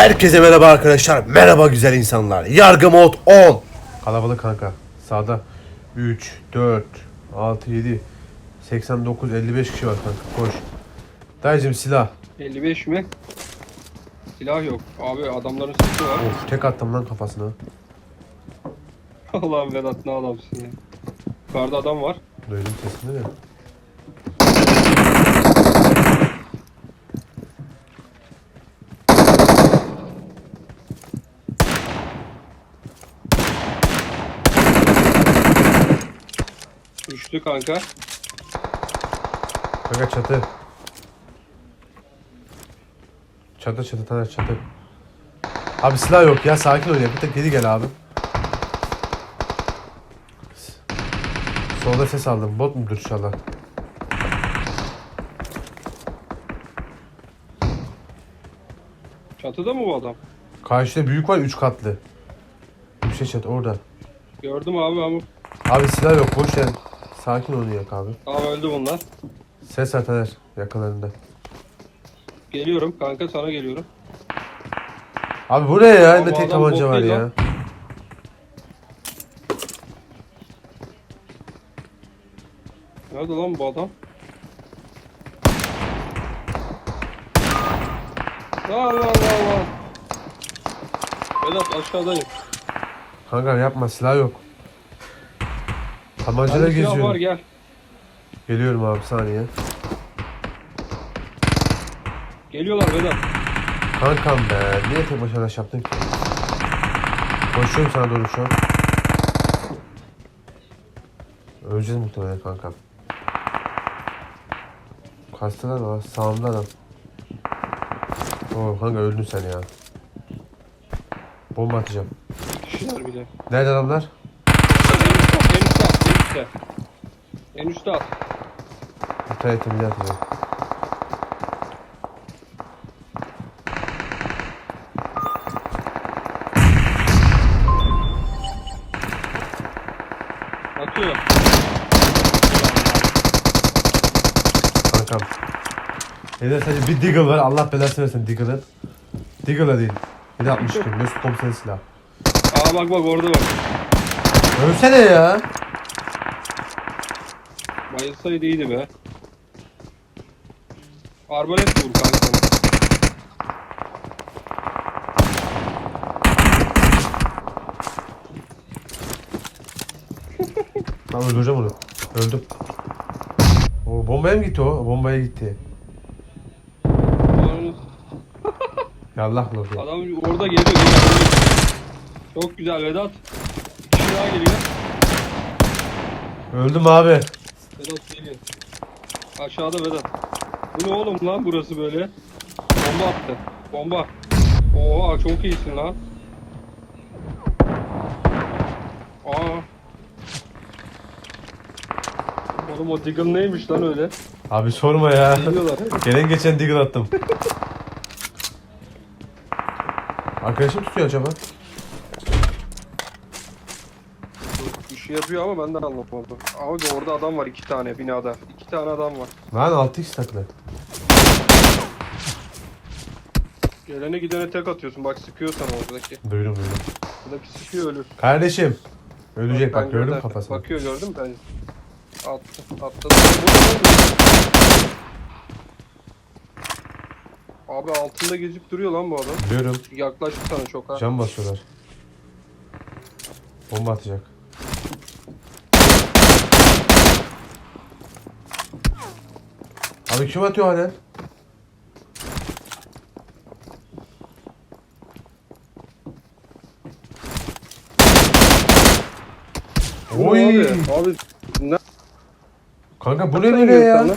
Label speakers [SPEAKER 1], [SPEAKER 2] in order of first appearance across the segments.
[SPEAKER 1] Herkese merhaba arkadaşlar. Merhaba güzel insanlar. Yargı mod 10. Kalabalık kanka. Sağda 3, 4, 6, 7, 89, 55 kişi var kanka. Koş. Dayıcım silah.
[SPEAKER 2] 55 mi? Silah yok. Abi adamların sesi var.
[SPEAKER 1] Of tek attım lan kafasına.
[SPEAKER 2] Allah'ım Vedat ne adamsın ya. Yukarıda adam var.
[SPEAKER 1] Duydum sesini de.
[SPEAKER 2] Düştü kanka.
[SPEAKER 1] Kanka çatı. Çatı çatı taner çatı. Abi silah yok ya sakin ol ya. Bir tek geri gel abi. Solda ses aldım. Bot mudur inşallah?
[SPEAKER 2] Çatıda mı bu adam?
[SPEAKER 1] Karşıda büyük var 3 katlı. Yüksek çatı orada.
[SPEAKER 2] Gördüm abi ama.
[SPEAKER 1] Abi silah yok boş ver. Sakin ol yak abi.
[SPEAKER 2] Tamam öldü bunlar.
[SPEAKER 1] Ses var Taner yakınlarında.
[SPEAKER 2] Geliyorum kanka sana geliyorum.
[SPEAKER 1] Abi bu ne ya?
[SPEAKER 2] Abi
[SPEAKER 1] Ne tek
[SPEAKER 2] adam
[SPEAKER 1] tabanca var ya.
[SPEAKER 2] lan. Nerede lan bu adam? Allah Allah Allah. Vedat aşağıdayım.
[SPEAKER 1] Kanka yapma silah yok. Tabancayla
[SPEAKER 2] Bende silah var
[SPEAKER 1] geziyorum.
[SPEAKER 2] gel.
[SPEAKER 1] Geliyorum abi saniye.
[SPEAKER 2] Geliyorlar Vedat.
[SPEAKER 1] Kankam be niye tek başına rush yaptın ki? Koşuyorum sana doğru şu an. Öleceğiz muhtemelen kankam. Kaçtılar var sağımda adam. Oo kanka öldün sen ya. Bomba atacağım.
[SPEAKER 2] Kişiler bile.
[SPEAKER 1] Nerede adamlar?
[SPEAKER 2] Üstte en üstte at.
[SPEAKER 1] İptal ettim bir atacağım.
[SPEAKER 2] Atıyor.
[SPEAKER 1] Kankam. Evde sadece bir Deagle var. Allah belasını versin Deagle'ın. Deagle'a değil. Bir de 62. Mesut komiserin silah.
[SPEAKER 2] Aa bak bak orada bak.
[SPEAKER 1] Ölsene ya.
[SPEAKER 2] Bayılsaydı iyiydi be. Arbalet vur kanka.
[SPEAKER 1] Ben öldüreceğim onu. Öldüm. O bombaya mı gitti o? Bombaya gitti. Yallah lofi.
[SPEAKER 2] Adam orada geliyor. geliyor. Çok güzel Vedat. Bir kişi daha geliyor.
[SPEAKER 1] Öldüm abi.
[SPEAKER 2] Vedat geliyor. Aşağıda Vedat. Bu ne oğlum lan burası böyle? Bomba attı. Bomba. Oha çok iyisin lan. Aa. Oğlum o Deagle neymiş lan öyle?
[SPEAKER 1] Abi sorma ya.
[SPEAKER 2] Geliyorlar.
[SPEAKER 1] Gelen geçen Deagle attım. Arkadaşım tutuyor acaba?
[SPEAKER 2] Bir şey yapıyor ama ben de anlamadım. Abi orada adam var iki tane binada. İki tane adam var.
[SPEAKER 1] Lan 6x takılı.
[SPEAKER 2] Gelene gidene tek atıyorsun. Bak sıkıyor sana oradaki.
[SPEAKER 1] Duydum duydum.
[SPEAKER 2] Buradaki sıkıyor ölür.
[SPEAKER 1] Kardeşim. Ölecek bak
[SPEAKER 2] Ben
[SPEAKER 1] gördün mü
[SPEAKER 2] gördüm.
[SPEAKER 1] kafasını?
[SPEAKER 2] Bakıyor gördün mü ben? Attı. Attı. Abi altında gezip duruyor lan bu adam.
[SPEAKER 1] Biliyorum.
[SPEAKER 2] Yaklaştı sana çok ha.
[SPEAKER 1] Cam basıyorlar. Bomba atacak. Abi kim atıyor halen? Oy.
[SPEAKER 2] Abi, abi ne
[SPEAKER 1] Kanka bu ne böyle ya?
[SPEAKER 2] sana.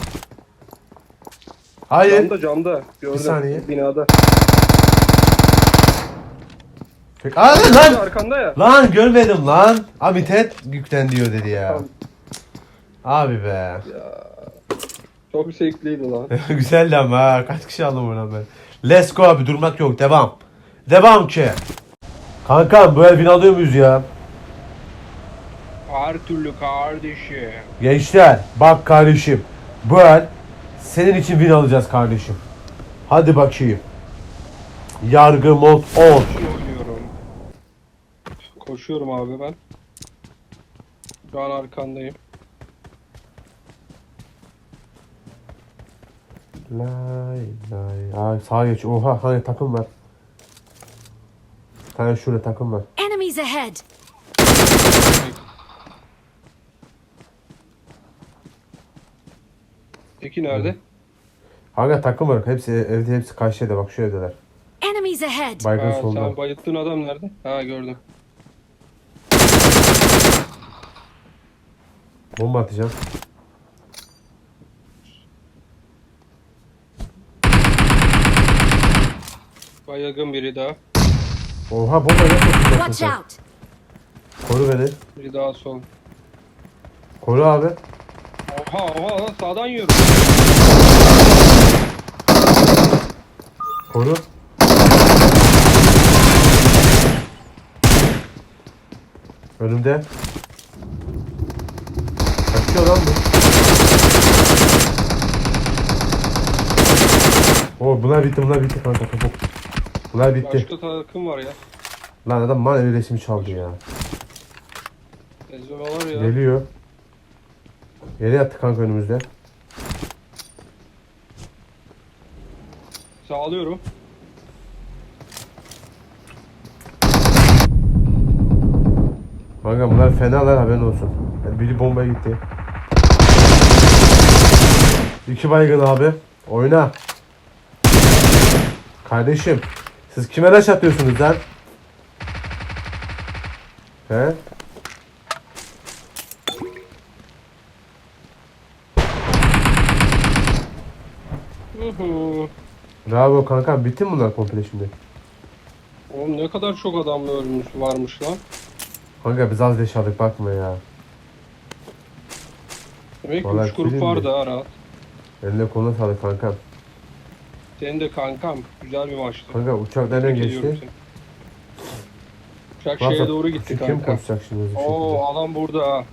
[SPEAKER 1] Hayır.
[SPEAKER 2] Camda camda. Gördüm.
[SPEAKER 1] saniye.
[SPEAKER 2] Binada.
[SPEAKER 1] Aa, lan!
[SPEAKER 2] Arkanda ya.
[SPEAKER 1] Lan görmedim lan. Abi ted yüklen diyor dedi ya. Abi be.
[SPEAKER 2] Çok zevkliydi lan.
[SPEAKER 1] Güzeldi ama ha. Kaç kişi aldım buradan ben. Let's go abi durmak yok. Devam. Devam ki. Kankam bu el win alıyor muyuz ya?
[SPEAKER 2] Her türlü kardeşim.
[SPEAKER 1] Gençler bak kardeşim. Bu el senin için win alacağız kardeşim. Hadi bakayım. Yargı mod 10.
[SPEAKER 2] Koşuyorum. Koşuyorum abi ben. Şu an arkandayım.
[SPEAKER 1] Lay lay. Ay sağa geç. Oha hani takım var. Tane şurada takım var.
[SPEAKER 3] Enemies ahead!
[SPEAKER 2] Peki nerede?
[SPEAKER 1] Kanka takım var. Hepsi evde hepsi karşı evde bak şu evdeler.
[SPEAKER 3] Enemies ahead!
[SPEAKER 1] Baygın
[SPEAKER 2] Ha,
[SPEAKER 1] solda.
[SPEAKER 2] sen bayılttığın adam nerede? Ha gördüm.
[SPEAKER 1] Bomba atacağım.
[SPEAKER 2] Baygın biri daha.
[SPEAKER 1] Oha bomba ne yapıyorsun
[SPEAKER 3] Watch
[SPEAKER 1] sen?
[SPEAKER 3] out!
[SPEAKER 1] Koru beni.
[SPEAKER 2] Biri daha sol.
[SPEAKER 1] Koru abi.
[SPEAKER 2] Oha oha lan sağdan yiyorum.
[SPEAKER 1] Koru. Önümde. Kaçıyor lan bu. Oo bunlar bitti bunlar bitti kanka çabuk. Bunlar bitti.
[SPEAKER 2] Başka takım var ya.
[SPEAKER 1] Lan adam manevi resmi çaldı ya.
[SPEAKER 2] Ezber var ya.
[SPEAKER 1] Geliyor. Yere yattı kanka önümüzde.
[SPEAKER 2] Sağlıyorum.
[SPEAKER 1] Kanka bunlar fenalar haberin olsun. Yani biri bombaya gitti. İki baygın abi. Oyna. Kardeşim. Siz kime taş atıyorsunuz lan? He? Bravo kanka. Bitti mi bunlar komple şimdi?
[SPEAKER 2] Oğlum ne kadar çok adam ölmüş varmış lan.
[SPEAKER 1] Kanka biz az leş aldık bakma ya.
[SPEAKER 2] Demek ki
[SPEAKER 1] Vallahi
[SPEAKER 2] 3 grup
[SPEAKER 1] film
[SPEAKER 2] var
[SPEAKER 1] mi?
[SPEAKER 2] daha rahat.
[SPEAKER 1] Eline koluna sağlık kanka.
[SPEAKER 2] Senin de kankam. Güzel bir maçtı.
[SPEAKER 1] Kanka uçak nereden geçti?
[SPEAKER 2] seni. Uçak
[SPEAKER 1] Nasıl?
[SPEAKER 2] şeye doğru gitti
[SPEAKER 1] Kim
[SPEAKER 2] kanka.
[SPEAKER 1] konuşacak şimdi hızlı
[SPEAKER 2] Oo alan burada ha.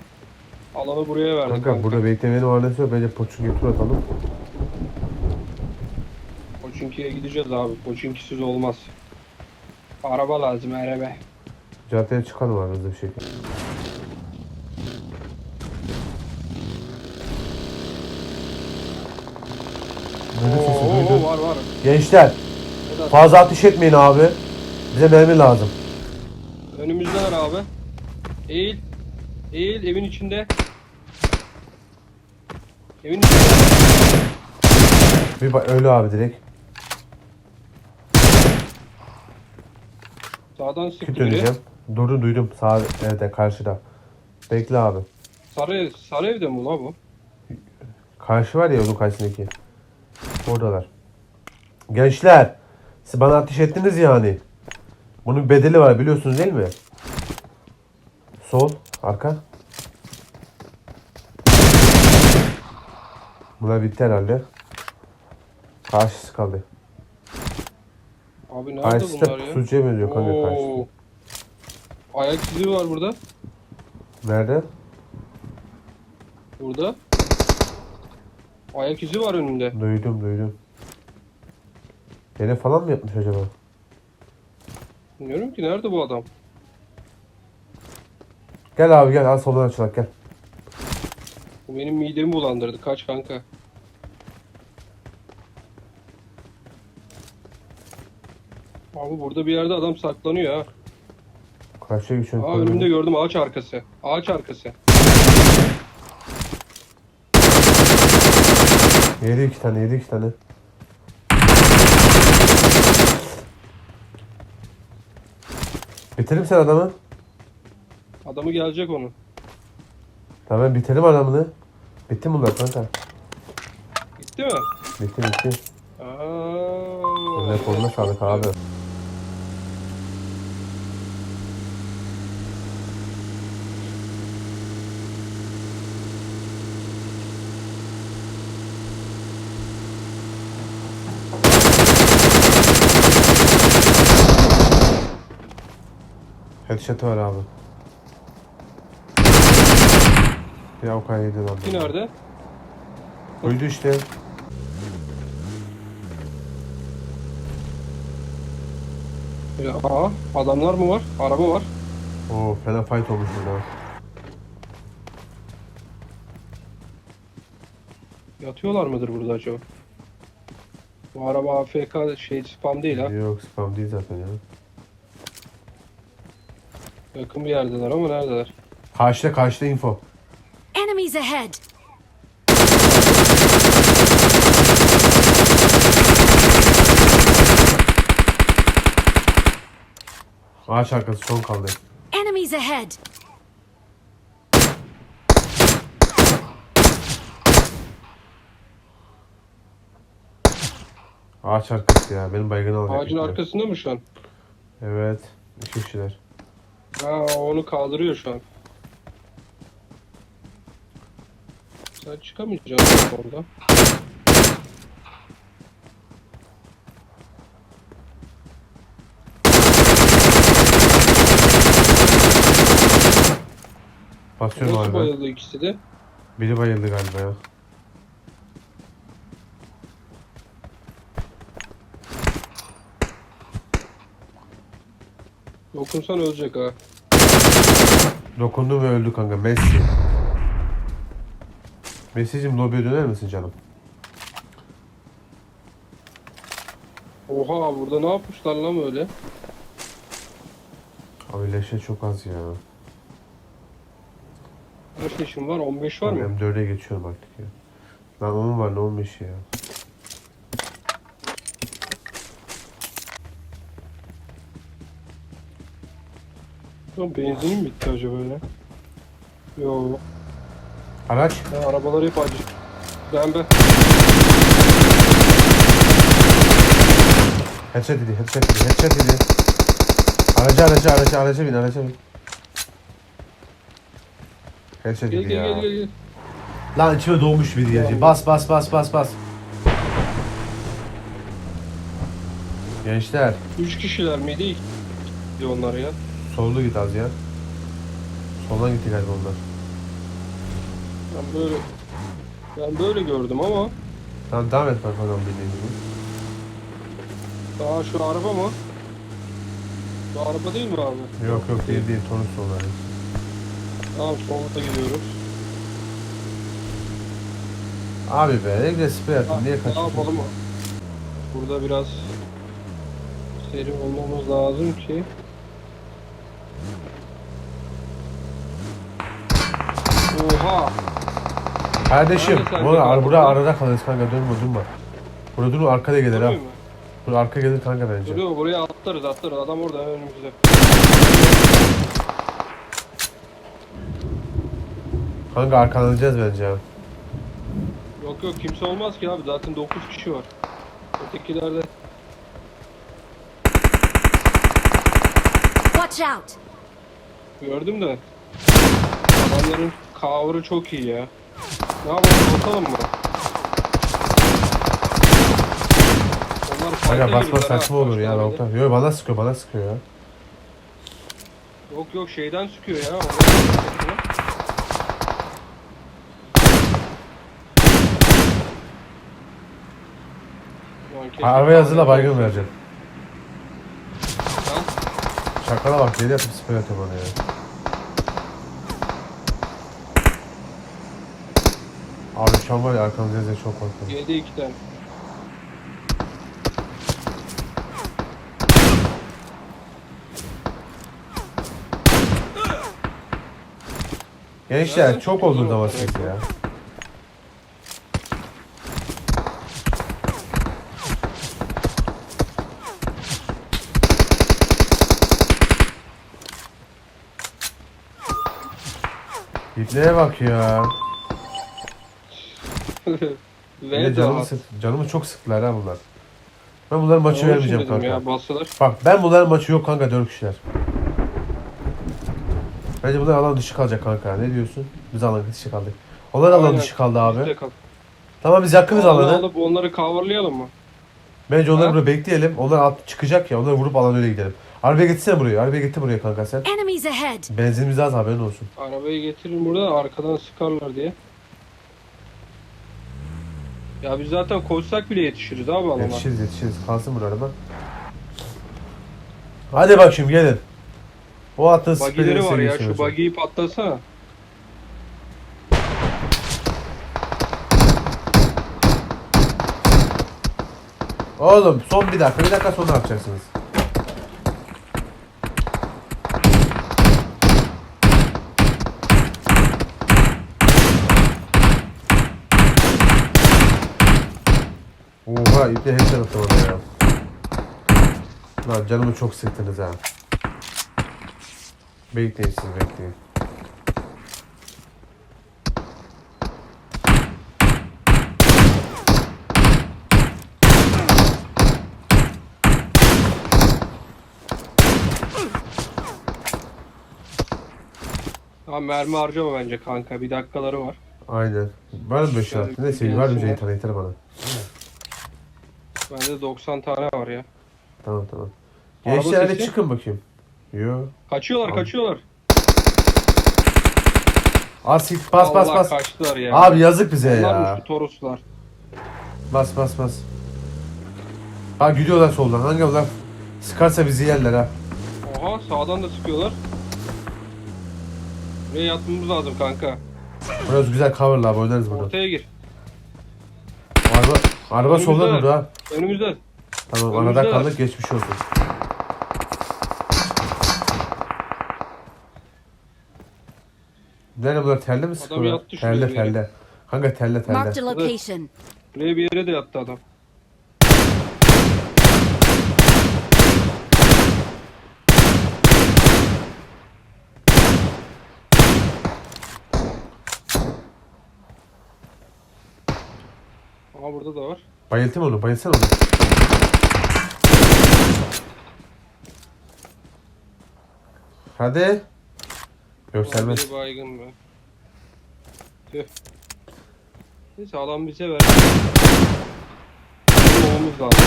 [SPEAKER 2] Alanı buraya verdi
[SPEAKER 1] Kanka,
[SPEAKER 2] kanka.
[SPEAKER 1] burada beklemenin yok. Bence poçun tur atalım.
[SPEAKER 2] Koçinki'ye gideceğiz abi. Koçinkisiz olmaz. Araba lazım araba.
[SPEAKER 1] Caddeye çıkalım hızlı bir şekilde. Duydun sesi,
[SPEAKER 2] Oo,
[SPEAKER 1] duydun.
[SPEAKER 2] var var.
[SPEAKER 1] Gençler
[SPEAKER 2] Vedat,
[SPEAKER 1] fazla ateş etmeyin abi. Bize mermi lazım.
[SPEAKER 2] Önümüzdeler abi. Eğil. Eğil evin içinde. Evin içinde.
[SPEAKER 1] Bir bak ölü abi direkt.
[SPEAKER 2] Sağdan sıktı
[SPEAKER 1] Küt
[SPEAKER 2] biri.
[SPEAKER 1] döneceğim. Durdu duydum sağ evde karşıda. Bekle abi.
[SPEAKER 2] Sarı, ev- sarı evde mi la bu?
[SPEAKER 1] Karşı var ya onun karşısındaki. Oradalar. Gençler. Siz bana ateş ettiniz yani. Bunun bedeli var biliyorsunuz değil mi? Sol. Arka. Bunlar bitti herhalde. Karşısı kaldı.
[SPEAKER 2] Abi nerede
[SPEAKER 1] Karşısı
[SPEAKER 2] bunlar ya?
[SPEAKER 1] pusucuya benziyor kanka karşısı.
[SPEAKER 2] Ayak izi var burada.
[SPEAKER 1] Nerede?
[SPEAKER 2] Burada. Ayak izi var önünde.
[SPEAKER 1] Duydum duydum. Yine falan mı yapmış acaba?
[SPEAKER 2] Bilmiyorum ki nerede bu adam?
[SPEAKER 1] Gel abi gel al soldan açılak gel.
[SPEAKER 2] Bu benim midemi bulandırdı. Kaç kanka. Abi burada bir yerde adam saklanıyor ha.
[SPEAKER 1] Karşıya geçiyorum.
[SPEAKER 2] Aa önümde gördüm ağaç arkası. Ağaç arkası.
[SPEAKER 1] Yedi iki tane yedi iki tane. Bitirim sen adamı.
[SPEAKER 2] Adamı gelecek onun.
[SPEAKER 1] Tamam bitirim adamını. Bitti mi bunlar kanka.
[SPEAKER 2] Gitti mi?
[SPEAKER 1] Bitti bitti.
[SPEAKER 2] Aa.
[SPEAKER 1] Eline koluna sağlık abi. Headshot var abi. Ya o kadar yedi lan.
[SPEAKER 2] Ki nerede?
[SPEAKER 1] Uydu işte.
[SPEAKER 2] Ya, aa, adamlar mı var? Araba var.
[SPEAKER 1] Oo fena fight olmuş burada.
[SPEAKER 2] Yatıyorlar mıdır burada acaba? Bu araba AFK şey spam değil ha.
[SPEAKER 1] Yok spam değil zaten ya.
[SPEAKER 2] Yakın bir yerdeler ama neredeler?
[SPEAKER 1] Karşıda karşıda info.
[SPEAKER 3] Enemies ahead!
[SPEAKER 1] Ağaç arkası son kaldı.
[SPEAKER 3] Enemies ahead!
[SPEAKER 1] Ağaç arkası ya. Benim baygını alacak.
[SPEAKER 2] Ağacın arkasında mı şu an?
[SPEAKER 1] Evet. İki kişiler.
[SPEAKER 2] Ha onu kaldırıyor şu an. Sen çıkamayacaksın orada.
[SPEAKER 1] Basıyorum
[SPEAKER 2] Nasıl
[SPEAKER 1] abi.
[SPEAKER 2] bayıldı ikisi de?
[SPEAKER 1] Biri bayıldı galiba ya.
[SPEAKER 2] Dokunsan ölecek ha.
[SPEAKER 1] Dokundu ve öldü kanka. Messi. Messi'cim lobiye döner misin canım?
[SPEAKER 2] Oha burada ne yapmışlar lan öyle?
[SPEAKER 1] Abi leşe çok az ya.
[SPEAKER 2] Kaç yaşın var? 15 var
[SPEAKER 1] Ben
[SPEAKER 2] mı?
[SPEAKER 1] M4'e geçiyorum artık ya. Lan onun var ne olmuş ya.
[SPEAKER 2] Lan benzinim bitti acaba öyle? Yo.
[SPEAKER 1] Araç.
[SPEAKER 2] Ya arabalar hep acı. Ben ben.
[SPEAKER 1] Headshot dedi, headshot dedi, headshot dedi. Araca araca araca araca bin araca bin. Headshot
[SPEAKER 2] Gel
[SPEAKER 1] dedi
[SPEAKER 2] gel
[SPEAKER 1] ya.
[SPEAKER 2] gel gel. gel.
[SPEAKER 1] Lan içime doğmuş bir gece. Bas bas bas bas bas. Gençler
[SPEAKER 2] Üç kişiler miydi? Kişiydi onlar ya.
[SPEAKER 1] Sollu git az ya. Soldan gitti galiba onlar.
[SPEAKER 2] Ben böyle ben böyle gördüm ama
[SPEAKER 1] Tamam devam et bakalım bildiğin gibi.
[SPEAKER 2] daha şu araba mı? Bu araba değil mi abi?
[SPEAKER 1] Yok yok değil değil tonus onlar.
[SPEAKER 2] Tamam solda gidiyoruz.
[SPEAKER 1] Abi be ne güzel sprey attın niye
[SPEAKER 2] ne
[SPEAKER 1] kaçıyorsun?
[SPEAKER 2] yapalım? Burada biraz seri olmamız lazım ki. Oha!
[SPEAKER 1] Kardeşim
[SPEAKER 2] Nerede sen
[SPEAKER 1] burada,
[SPEAKER 2] kaldın
[SPEAKER 1] burada arada kalırız kanka durma durma. Burada durma arkada gelir ha.
[SPEAKER 2] Duruyor mu?
[SPEAKER 1] Burada arka gelir kanka bence.
[SPEAKER 2] Duruyor buraya atlarız atlarız adam orada hemen önümüzde.
[SPEAKER 1] Kanka arkalanacağız bence ya.
[SPEAKER 2] Yok yok kimse olmaz ki abi zaten 9 kişi var. Ötekilerde
[SPEAKER 3] Watch out!
[SPEAKER 2] gördüm de adamların cover'ı çok iyi ya. Ne yapalım basalım mı? Onlar fight'a
[SPEAKER 1] Kanka basma
[SPEAKER 2] girdiler ha,
[SPEAKER 1] saçma olur ya lavuklar. Yok bana sıkıyor bana sıkıyor ya.
[SPEAKER 2] Yok yok şeyden sıkıyor ya. oradan sıkıyor. Ulan keşke
[SPEAKER 1] Arabaya hazırla baygın vereceğim.
[SPEAKER 2] Ha?
[SPEAKER 1] Şakala bak deli yapıp sprey atıyor bana ya. Abi şu an var ya arkamızda yazıyor çok korkuyorum.
[SPEAKER 2] Yedi iki tane.
[SPEAKER 1] Gençler çok oldu
[SPEAKER 2] tarafa?
[SPEAKER 1] ya. İpneye bak ya.
[SPEAKER 2] Ve
[SPEAKER 1] canımı, sık, canımı çok sıktılar ha bunlar. Ben bunların maçı
[SPEAKER 2] Onun
[SPEAKER 1] vermeyeceğim kanka.
[SPEAKER 2] Ya basılır.
[SPEAKER 1] Bak ben bunların maçı yok kanka 4 kişiler. Bence bunlar alan dışı kalacak kanka. Ne diyorsun? Biz alan dışı kaldık. Onlar alan dışı kaldı abi. Tamam biz yakınız
[SPEAKER 2] Alanı alıp onları coverlayalım mı?
[SPEAKER 1] Bence onları
[SPEAKER 2] Ha?
[SPEAKER 1] burada bekleyelim. Onlar alt çıkacak ya. Onları vurup alan öyle gidelim. Arabaya getirsene buraya. Arabaya getir buraya kanka sen.
[SPEAKER 3] Enemies ahead!
[SPEAKER 1] Benzinimiz az haberin olsun.
[SPEAKER 2] Arabayı getirin burada arkadan sıkarlar diye. Ya biz zaten koşsak bile yetişiriz abi alana.
[SPEAKER 1] Yetişiriz yetişiriz. Kalsın burada araba. Hadi bakayım gelin. O attığın
[SPEAKER 2] Bagileri var ya şu
[SPEAKER 1] bagi.
[SPEAKER 2] bagiyi patlasana.
[SPEAKER 1] Oğlum son bir dakika bir dakika sonra Oha iple hep tarafta bana ya. Lan canımı çok sıktınız ha. Bekleyin siz bekleyin.
[SPEAKER 2] Ha mermi harcama bence kanka. Bir dakikaları var.
[SPEAKER 1] Aynen. Var mı 5
[SPEAKER 2] Şöyle?
[SPEAKER 1] Neyse
[SPEAKER 2] bir
[SPEAKER 1] var mı yeter yeter bana.
[SPEAKER 2] Bende 90 tane var ya.
[SPEAKER 1] Tamam tamam.
[SPEAKER 2] Araba
[SPEAKER 1] Gençler hadi
[SPEAKER 2] sesi?
[SPEAKER 1] çıkın bakayım. Yo.
[SPEAKER 2] Kaçıyorlar
[SPEAKER 1] Tamam.
[SPEAKER 2] kaçıyorlar.
[SPEAKER 1] As git bas bas
[SPEAKER 2] Allah
[SPEAKER 1] bas.
[SPEAKER 2] kaçtılar ya.
[SPEAKER 1] Abi yazık bize
[SPEAKER 2] Bunlarmış
[SPEAKER 1] ya.
[SPEAKER 2] bu toroslar.
[SPEAKER 1] Bas bas bas. Ha gidiyorlar soldan. Hangi ulan? Sıkarsa bizi yerler ha.
[SPEAKER 2] Oha sağdan da sıkıyorlar. Buraya yatmamız lazım kanka.
[SPEAKER 1] Burası güzel coverlı abi oynarız burada.
[SPEAKER 2] Ortaya gir.
[SPEAKER 1] Araba,
[SPEAKER 2] Önümüzde.
[SPEAKER 1] solda durdu ha.
[SPEAKER 2] Önümüzde.
[SPEAKER 1] Tamam
[SPEAKER 2] Önümüzde.
[SPEAKER 1] arada kaldık geçmiş olsun. Nerede bunlar telle mi sıkıyorlar?
[SPEAKER 2] yattı şuraya
[SPEAKER 1] Telle
[SPEAKER 2] bir yere.
[SPEAKER 1] telle. Kanka
[SPEAKER 3] Marked
[SPEAKER 1] telle.
[SPEAKER 3] a location.
[SPEAKER 2] Buraya bir yere de yattı adam. Aa burada da var.
[SPEAKER 1] Bayıltım onu bayılsana onu. Hadi. Yok
[SPEAKER 2] Aa,
[SPEAKER 1] serbest.
[SPEAKER 2] biri baygın be. Tüh. Neyse adam bize ver. Olmamız lazım.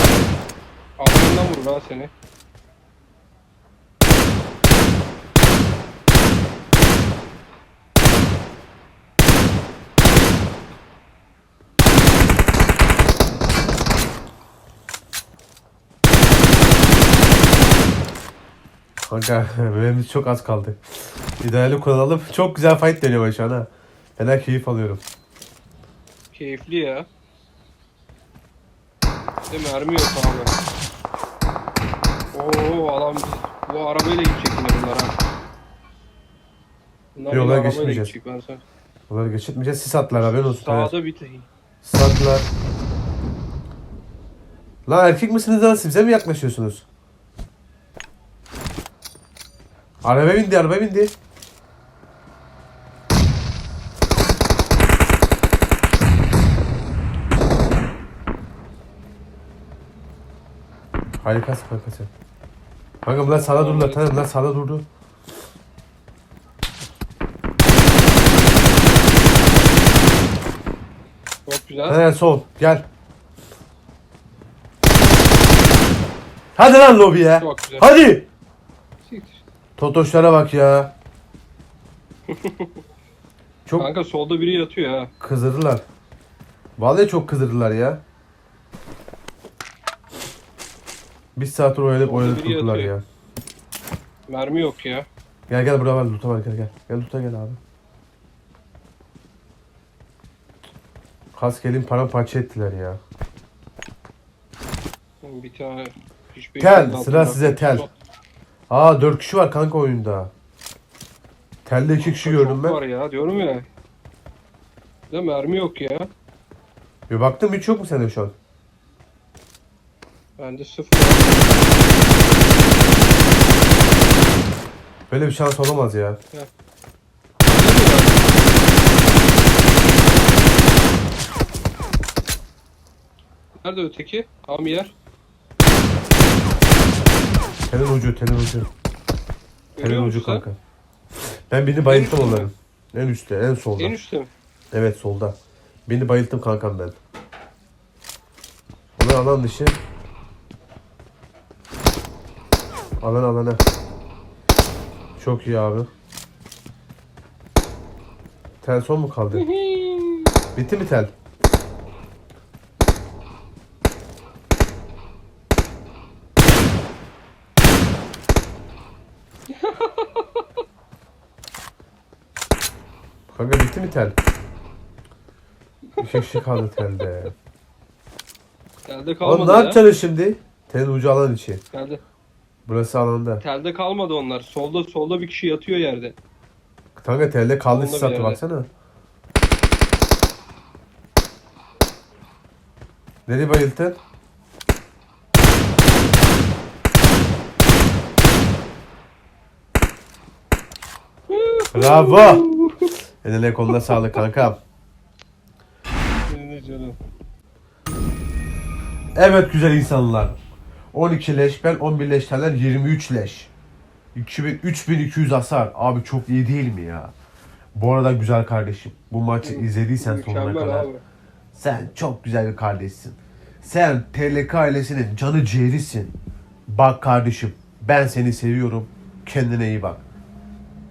[SPEAKER 2] Altından vurur ha seni.
[SPEAKER 1] Kanka benim çok az kaldı. İdeali kullanalım. Çok güzel fight dönüyor şu an ha. Fena keyif alıyorum.
[SPEAKER 2] Keyifli ya. Bir de mermi yok abi. Oo adam bu arabayla gidecek yine bunlar ha. Bunlar
[SPEAKER 1] Yola
[SPEAKER 2] yine arabayla
[SPEAKER 1] geçmeyeceğiz.
[SPEAKER 2] gidecek ben sana.
[SPEAKER 1] Bunları geçirtmeyeceğiz. Sis attılar haberin olsun.
[SPEAKER 2] Sağda bir
[SPEAKER 1] Sis attılar. Lan erkek misiniz lan siz bize mi yaklaşıyorsunuz? Araba bindi araba bindi. Harikasın kanka sen. Kanka bunlar sağda durdular. Tamam bunlar sağda durdu.
[SPEAKER 2] çok güzel.
[SPEAKER 1] Hemen sol gel. Hadi lan lobiye. Hadi. Totoşlara bak ya. Çok
[SPEAKER 2] Kanka solda biri yatıyor ha.
[SPEAKER 1] kızdırdılar. Vallahi çok kızdırdılar ya. Bir saattir oynadık
[SPEAKER 2] Orada
[SPEAKER 1] oynadık
[SPEAKER 2] biri
[SPEAKER 1] tuttular
[SPEAKER 2] yatıyor.
[SPEAKER 1] ya.
[SPEAKER 2] Mermi yok ya.
[SPEAKER 1] Gel gel buraya var loot'a var gel gel. Gel loot'a gel abi. Kas gelin paramparça ettiler ya.
[SPEAKER 2] Bir tane hiçbir
[SPEAKER 1] Tel, sıra
[SPEAKER 2] altında-
[SPEAKER 1] size tel. Aa 4 kişi var kanka oyunda. Telde 2 kişi gördüm ben.
[SPEAKER 2] var ya diyorum ya. De mermi yok ya.
[SPEAKER 1] Bir baktım hiç yok mu sende şu an?
[SPEAKER 2] Bende sıfır.
[SPEAKER 1] Böyle bir şans olamaz ya.
[SPEAKER 2] Nerede öteki? Tam yer.
[SPEAKER 1] Telin ucu, telin ucu. Telin
[SPEAKER 2] Görüyor
[SPEAKER 1] ucu
[SPEAKER 2] musun
[SPEAKER 1] kanka. Ben birini bayılttım
[SPEAKER 2] üstte mi?
[SPEAKER 1] onların. En üstte, en solda.
[SPEAKER 2] En üstte mi?
[SPEAKER 1] Evet solda. Birini bayılttım kankam ben. Onlar alan dışı. Alan alana. Çok iyi abi. Tel son mu kaldı? Bitti mi tel? Kanka bitti mi tel? İki kişi kaldı telde.
[SPEAKER 2] Telde kalmadı
[SPEAKER 1] Oğlum ne
[SPEAKER 2] ya.
[SPEAKER 1] yapacaksın şimdi? Telin ucu alan içi.
[SPEAKER 2] Telde,
[SPEAKER 1] Burası alanda.
[SPEAKER 2] telde kalmadı onlar. Solda solda bir kişi yatıyor yerde.
[SPEAKER 1] Kanka telde kaldı sis
[SPEAKER 2] bir
[SPEAKER 1] attı
[SPEAKER 2] yerde.
[SPEAKER 1] baksana. Nereye bayılttın? Bravo. Eline koluna sağlık kankam. Evet güzel insanlar. 12 leş ben 11 leşlerden 23 leş. 2000, 3200 hasar. Abi çok iyi değil mi ya? Bu arada güzel kardeşim. Bu maçı izlediysen sonuna kadar.
[SPEAKER 2] abi.
[SPEAKER 1] Sen çok güzel bir kardeşsin. Sen TLK ailesinin canı ciğerisin. Bak kardeşim ben seni seviyorum. Kendine iyi bak.